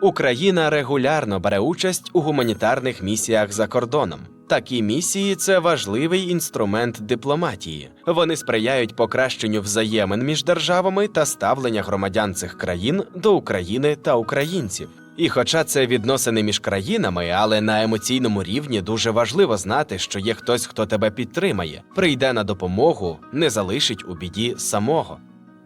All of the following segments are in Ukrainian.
Україна регулярно бере участь у гуманітарних місіях за кордоном. Такі місії це важливий інструмент дипломатії. Вони сприяють покращенню взаємин між державами та ставлення громадян цих країн до України та українців. І хоча це відносини між країнами, але на емоційному рівні дуже важливо знати, що є хтось, хто тебе підтримає, прийде на допомогу, не залишить у біді самого.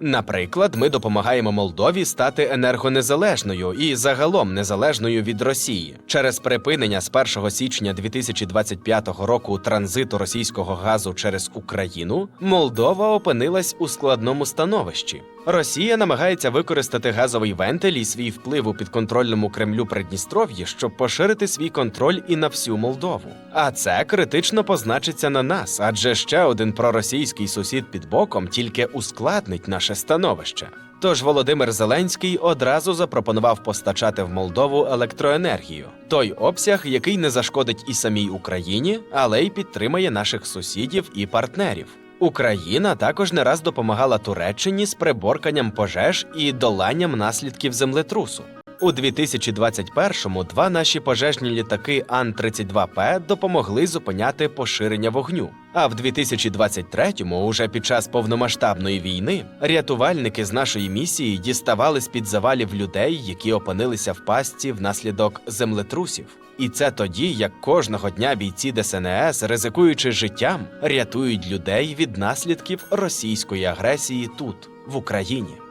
Наприклад, ми допомагаємо Молдові стати енергонезалежною і загалом незалежною від Росії через припинення з 1 січня 2025 року транзиту російського газу через Україну. Молдова опинилась у складному становищі. Росія намагається використати газовий вентиль і свій вплив у підконтрольному Кремлю Придністров'ї, щоб поширити свій контроль і на всю Молдову. А це критично позначиться на нас, адже ще один проросійський сусід під боком тільки ускладнить наше становище. Тож Володимир Зеленський одразу запропонував постачати в Молдову електроенергію, той обсяг, який не зашкодить і самій Україні, але й підтримає наших сусідів і партнерів. Україна також не раз допомагала Туреччині з приборканням пожеж і доланням наслідків землетрусу. У 2021-му два наші пожежні літаки Ан-32П допомогли зупиняти поширення вогню. А в 2023-му, уже під час повномасштабної війни, рятувальники з нашої місії діставали з-під завалів людей, які опинилися в пастці внаслідок землетрусів. І це тоді, як кожного дня бійці ДСНС, ризикуючи життям, рятують людей від наслідків російської агресії тут, в Україні.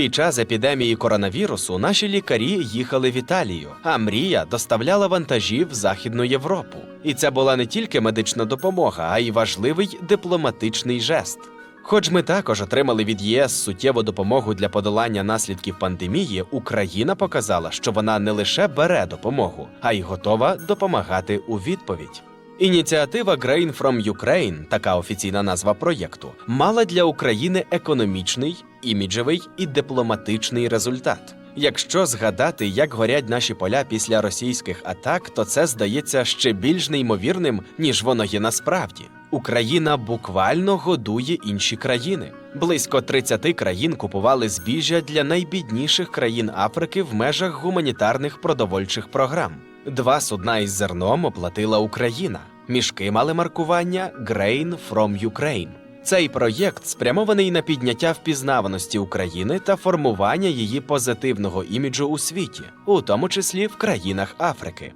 Під час епідемії коронавірусу наші лікарі їхали в Італію, а мрія доставляла вантажі в Західну Європу. І це була не тільки медична допомога, а й важливий дипломатичний жест. Хоч ми також отримали від ЄС суттєву допомогу для подолання наслідків пандемії, Україна показала, що вона не лише бере допомогу, а й готова допомагати у відповідь. Ініціатива Grain from Ukraine, така офіційна назва проєкту, мала для України економічний, іміджевий і дипломатичний результат. Якщо згадати, як горять наші поля після російських атак, то це здається ще більш неймовірним, ніж воно є насправді. Україна буквально годує інші країни. Близько 30 країн купували збіжжя для найбідніших країн Африки в межах гуманітарних продовольчих програм. Два судна із зерном оплатила Україна. Мішки мали маркування Grain from Ukraine. Цей проєкт спрямований на підняття впізнаваності України та формування її позитивного іміджу у світі, у тому числі в країнах Африки.